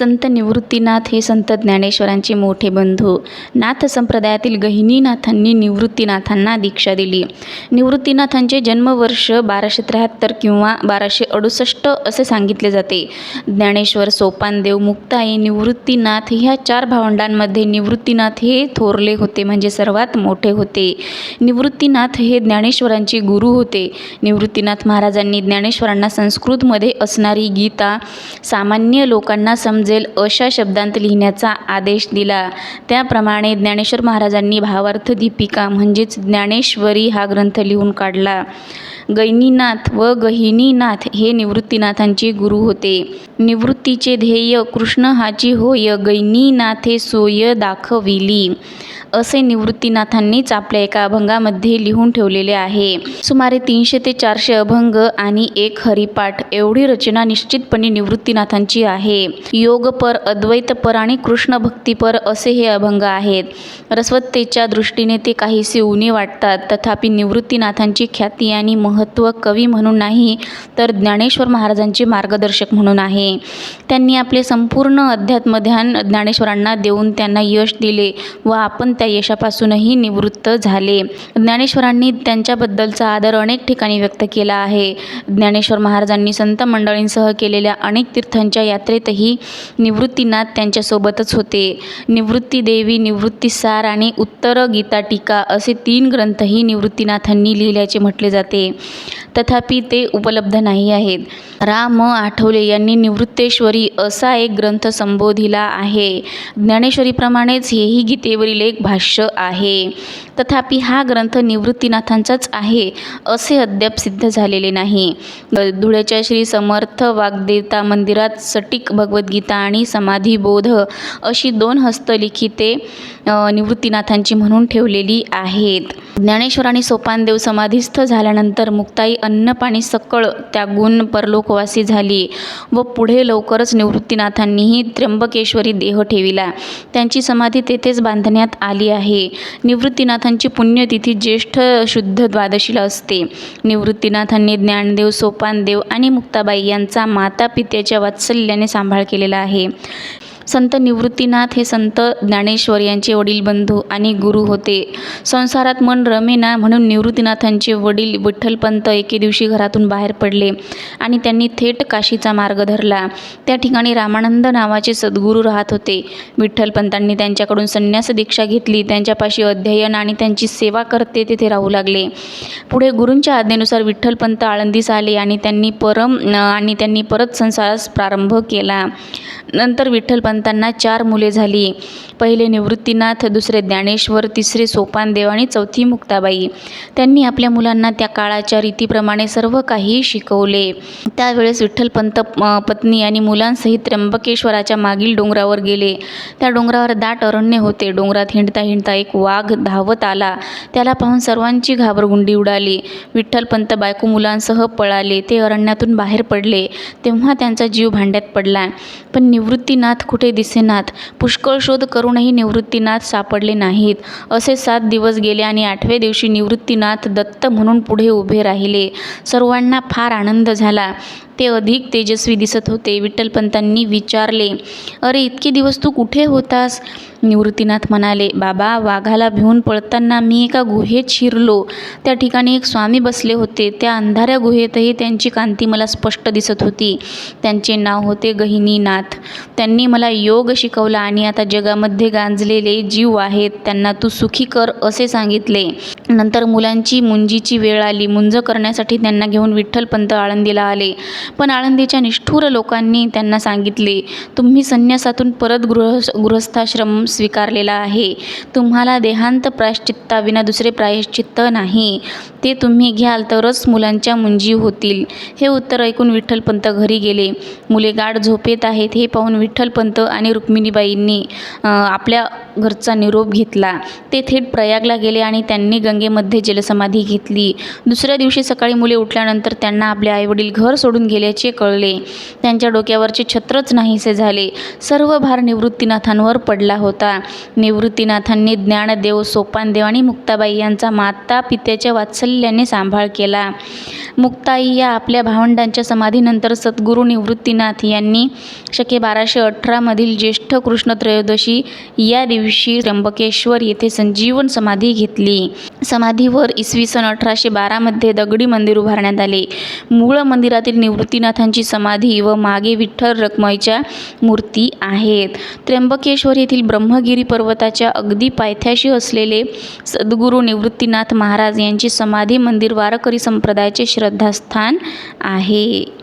संत निवृत्तीनाथ हे संत ज्ञानेश्वरांचे मोठे बंधू. नाथ संप्रदायातील गहिनीनाथांनी निवृत्तीनाथांना दीक्षा दिली. निवृत्तीनाथांचे जन्मवर्ष बाराशे त्र्याहत्तर किंवा बाराशे अडुसष्ट असे सांगितले जाते. ज्ञानेश्वर सोपानदेव मुक्ताई निवृत्तीनाथ ह्या चार भावंडांमध्ये निवृत्तीनाथ हे थोरले होते म्हणजे सर्वात मोठे होते. निवृत्तीनाथ हे ज्ञानेश्वरांचे गुरु होते. निवृत्तीनाथ महाराजांनी ज्ञानेश्वरांना संस्कृतमध्ये असणारी गीता सामान्य लोकांना समजेल अशा शब्दांत लिहिण्याचा आदेश दिला. त्याप्रमाणे ज्ञानेश्वर महाराजांनी भावार्थ दीपिका म्हणजेच ज्ञानेश्वरी हा ग्रंथ लिहून काढला. गैनीनाथ व गहिनीनाथ हे निवृत्तीनाथांचे गुरु होते. निवृत्तीचे ध्येय कृष्ण हाची होय गैनीनाथे सोय दाखविली. असे निवृत्तीनाथांनीच आपल्या एका अभंगामध्ये लिहून ठेवलेले आहे. सुमारे तीनशे ते चारशे अभंग आणि एक हरिपाठ एवढी रचना निश्चितपणे निवृत्तीनाथांची आहे. योगपर अद्वैतपर आणि कृष्ण भक्तीपर असे हे अभंग आहेत. रसवत्तेच्या दृष्टीने ते काहीसे उणे वाटतात. तथापि निवृत्तीनाथांची ख्याती आणि महत्त्व कवी म्हणून नाही तर ज्ञानेश्वर महाराजांचे मार्गदर्शक म्हणून आहे. त्यांनी आपले संपूर्ण अध्यात्मध्यान ज्ञानेश्वरांना देऊन त्यांना यश दिले व आपण त्या यशापासूनही निवृत्त झाले. ज्ञानेश्वरांनी त्यांच्याबद्दलचा आदर अनेक ठिकाणी व्यक्त केला आहे. ज्ञानेश्वर महाराजांनी संत मंडळींसह केलेल्या अनेक तीर्थांच्या यात्रेतही निवृत्तीनाथ त्यांच्यासोबतच होते. निवृत्तीदेवी निवृत्तीसार आणि उत्तर गीता टीका असे तीन ग्रंथही निवृत्तीनाथांनी लिहिल्याचे म्हटले जाते. तथापि ते उपलब्ध नाही आहेत. राम आठवले यांनी निवृत्तेश्वरी असा एक ग्रंथ संबोधिला आहे. ज्ञानेश्वरीप्रमाणेच हेही गीतेवरील एक भाष्य आहे. तथापि हा ग्रंथ निवृत्तीनाथांचाच आहे असे अद्याप सिद्ध झालेले नाही. धुळ्याच्या श्री समर्थ वाग्देवता मंदिरात सटीक भगवद्गीता आणि समाधीबोध अशी दोन हस्तलिखिते निवृत्तीनाथांची म्हणून ठेवलेली आहेत. ज्ञानेश्वर आणि सोपानदेव समाधीस्थ झाल्यानंतर मुक्ताई अन्नपाणी सकळ त्यागून परलोकवासी झाली व पुढे लवकरच निवृत्तीनाथांनीही त्र्यंबकेश्वरी देह ठेविला. त्यांची समाधी तेथेच बांधण्यात आली आहे. निवृत्तीनाथांची पुण्यतिथी ज्येष्ठ शुद्ध द्वादशीला असते. निवृत्तीनाथांनी ज्ञानदेव सोपानदेव आणि मुक्ताबाई यांचा माता पित्याच्या वात्सल्याने सांभाळ केलेला आहे. संत निवृत्तीनाथ हे संत ज्ञानेश्वर यांचे वडील बंधू आणि गुरु होते. संसारात मन रमेना म्हणून निवृत्तीनाथांचे वडील विठ्ठलपंत एके दिवशी घरातून बाहेर पडले आणि त्यांनी थेट काशीचा मार्ग धरला. त्या ठिकाणी रामानंद नावाचे सद्गुरू राहत होते. विठ्ठलपंतांनी त्यांच्याकडून संन्यास दीक्षा घेतली. त्यांच्यापाशी अध्ययन आणि त्यांची सेवा करते तेथे राहू लागले. पुढे गुरूंच्या आज्ञेनुसार विठ्ठलपंत आळंदीस आले आणि त्यांनी परम आणि त्यांनी परत संसारास प्रारंभ केला. नंतर विठ्ठलपंतांना चार मुले झाली. पहिले निवृत्तीनाथ दुसरे ज्ञानेश्वर तिसरे सोपानदेव आणि चौथी मुक्ताबाई. त्यांनी आपल्या मुलांना त्या काळाच्या रीतीप्रमाणे सर्व काही शिकवले. त्यावेळेस विठ्ठलपंत पत्नी आणि मुलांसहित त्र्यंबकेश्वराच्या मागील डोंगरावर गेले. त्या डोंगरावर दाट अरण्य होते. डोंगरात हिंडता हिंडता एक वाघ धावत आला. त्याला पाहून सर्वांची घाबरगुंडी उडाली. विठ्ठलपंत बायको मुलांसह पळाले. ते अरण्यातून बाहेर पडले. तेव्हा त्यांचा जीव भांड्यात पडला. पण निवृत्तीनाथ कुठे दिसेनात? पुष्कळ शोध करूनही निवृत्तीनाथ सापडले नाहीत. असे सात दिवस गेले आणि आठव्या दिवशी निवृत्तीनाथ दत्त म्हणून पुढे उभे राहिले. सर्वांना फार आनंद झाला. ते अधिक तेजस्वी दिसत होते. विठ्ठलपंतांनी विचारले अरे इतके दिवस तू कुठे होतास? निवृत्तीनाथ म्हणाले बाबा वाघाला भिवून पळताना मी एका गुहेत शिरलो. त्या ठिकाणी एक स्वामी बसले होते. त्या अंधाऱ्या गुहेतही त्यांची कांती मला स्पष्ट दिसत होती. त्यांचे नाव होते गहिनीनाथ. त्यांनी मला योग शिकवला आणि आता जगामध्ये गांजलेले जीव आहेत. त्यांना तू सुखी कर असे सांगितले. नंतर मुलांची मुंजीची वेळ आली मुंज करण्यासाठी त्यांना घेऊन विठ्ठलपंत आळंदीला आले. पण आळंदीच्या निष्ठुर लोकांनी त्यांना सांगितले तुम्ही संन्यासातून परत गृह गृहस्थाश्रम स्वीकारलेला आहे. तुम्हाला देहांत प्रायश्चित्ताविना दुसरे प्रायश्चित्त नाही. ते तुम्ही घ्याल तरच मुलांच्या मुंजी होतील. हे उत्तर ऐकून विठ्ठलपंत घरी गेले. मुले गाढ झोपेत आहेत हे पाहून विठ्ठलपंत आणि रुक्मिणीबाईंनी आपल्या घरचा निरोप घेतला. ते थेट प्रयागला गेले आणि त्यांनी गंगे गंगेमध्ये जलसमाधी घेतली. दुसऱ्या दिवशी सकाळी मुले उठल्यानंतर त्यांना आपले आईवडील घर सोडून गेल्याचे कळले. त्यांच्या डोक्यावरचे छत्रच नाहीसे झाले. सर्व भार निवृत्तीनाथांवर पडला होता. निवृत्तीनाथांनी ज्ञानदेव सोपानदेव आणि मुक्ताबाई यांचा माता पित्याच्या वात्सल्याने सांभाळ केला. मुक्ताई या आपल्या भावंडांच्या समाधीनंतर सद्गुरू निवृत्तीनाथ यांनी शके बाराशे अठरामधील ज्येष्ठ कृष्ण त्रयोदशी या दिवशी त्र्यंबकेश्वर येथे संजीवन समाधी घेतली. समाधीवर इसवी सन अठराशे बारामध्ये दगडी मंदिर उभारण्यात आले. मूळ मंदिरातील निवृत्तीनाथांची समाधी व मागे विठ्ठल रखमाईच्या मूर्ती आहेत. त्र्यंबकेश्वर येथील ब्रह्मगिरी पर्वताच्या अगदी पायथ्याशी असलेले सद्गुरू निवृत्तीनाथ महाराज यांची समाधी मंदिर वारकरी संप्रदायाचे श्रद्धास्थान आहे.